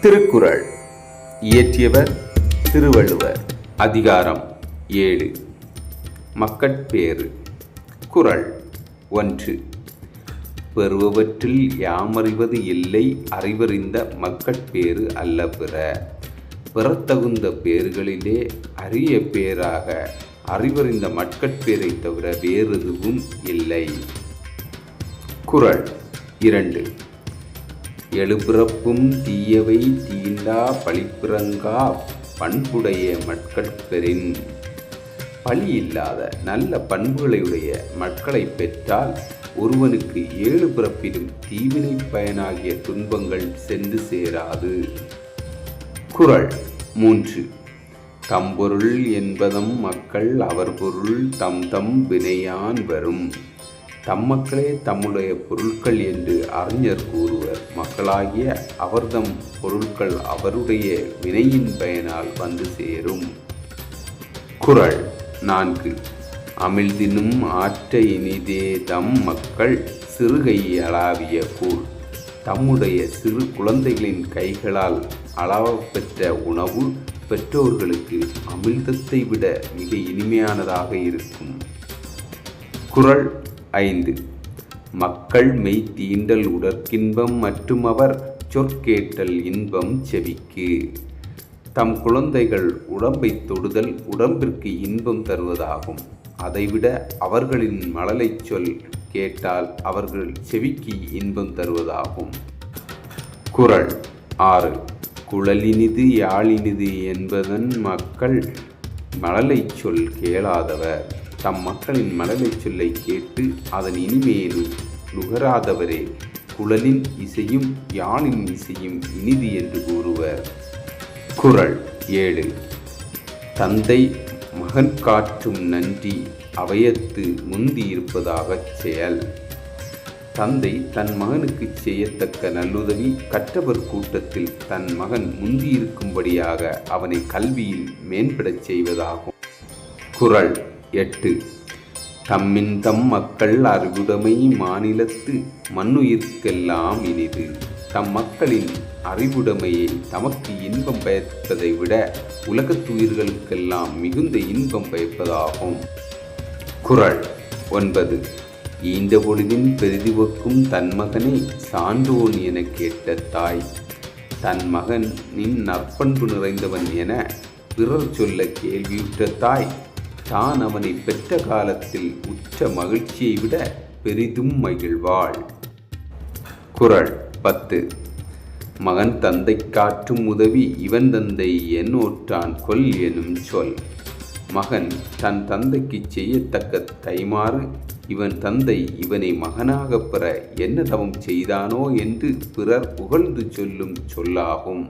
திருக்குறள். இயற்றியவர் திருவள்ளுவர். அதிகாரம் ஏழு. மக்கட்பேறு குறள் ஒன்று. பெறுபவற்றில் யாமறிவது இல்லை அறிவறிந்த மக்கட்பேறு அல்ல பிற. பெறத்தகுந்த பேறுகளிலே அரிய பேராக அறிவறிந்த மக்கட்பேரை தவிர வேறெதுவும் இல்லை. குறள் இரண்டு. எழுபிறப்பும் தீயவை தீண்டா பழிப்பிறங்கா பண்புடைய மக்கட்பெறின் பழி இல்லாத நல்ல பண்புகளையுடைய மக்களை பெற்றால் ஒருவனுக்கு ஏழு பிறப்பிலும் தீவினை பயனாகிய துன்பங்கள் சென்று சேராது. குரல் மூன்று. தம்பொருள் என்பதம் மக்கள் அவர் பொருள் தம் தம் வினையான் வரும். தம்மக்களே தம்முடைய பொருட்கள் என்று அறிஞர் கூறுவர். மக்களாகிய அவர்தம் பொருட்கள் அவருடைய வினையின் பயனால் வந்து சேரும். குரல் நான்கு. அமிழ்தினும் ஆற்ற இனிதே தம் மக்கள் சிறுகை அளாவிய கூழ். தம்முடைய சிறு குழந்தைகளின் கைகளால் அளவப்பெற்ற உணவு பெற்றோர்களுக்கு அமிழ்தத்தை விட மிக இனிமையானதாக இருக்கும். குரல் ஐந்து. மக்கள் மெய் தீண்டல் உடற்கின்பம் மற்றும் அவர் சொற்கேட்டல் இன்பம் செவிக்கு. தம் குழந்தைகள் உடம்பை தொடுதல் உடம்பிற்கு இன்பம் தருவதாகும். அதைவிட அவர்களின் மழலைச் சொல் கேட்டால் அவர்கள் செவிக்கு இன்பம் தருவதாகும். குரல் ஆறு. குழலினிது யாழினிது என்பதன் மக்கள் மழலை சொல் கேளாதவர். தம் மக்களின் மழலைச் சொல்லை கேட்டு அதன் இனிமையை நுகராதவரே குழலின் இசையும் யானின் இசையும் இனிது என்று கூறுவர். குரல் ஏழு. தந்தை மகன் காற்றும் நன்றி அவையத்து முந்தி இருப்பதாகச் செயல். தந்தை தன் மகனுக்கு செய்யத்தக்க நல்லுதவி கற்றவர் கூட்டத்தில் தன் மகன் முந்தியிருக்கும்படியாக அவனை கல்வியில் மேம்படச் செய்வதாகும். குரல் எட்டு. தம்மின் தம் மக்கள் அறிவுடைமை மாநிலத்து மண்ணுயிர்க்கெல்லாம் இனிது. தம் மக்களின் அறிவுடைமையை தமக்கு இன்பம் பயப்பதை விட உலகத்துயிர்களுக்கெல்லாம் மிகுந்த இன்பம் பயப்பதாகும். குரல் ஒன்பது. ஈந்த பொழுதின் பெரிதுவக்கும் தன் மகனை சான்றோன் என கேட்ட தாய். தன் மகனின் நற்பண்பு நிறைந்தவன் என பிறர் சொல்ல கேள்வியுற்ற தாய். தான் அவனை பெற்ற காலத்தில் உற்ற மகிழ்ச்சியை விட பெரிதும் மகிழ்வாள். குரல் பத்து. மகன் தந்தை காற்றும் உதவி இவன் தந்தை என்னோற்றான் கொல் எனும் சொல். மகன் தன் தந்தைக்கு செய்யத்தக்க தைமாறு இவன் தந்தை இவனை மகனாகப் பெற என்ன தவம் செய்தானோ என்று பிறர் புகழ்ந்து சொல்லும் சொல்லாகும்.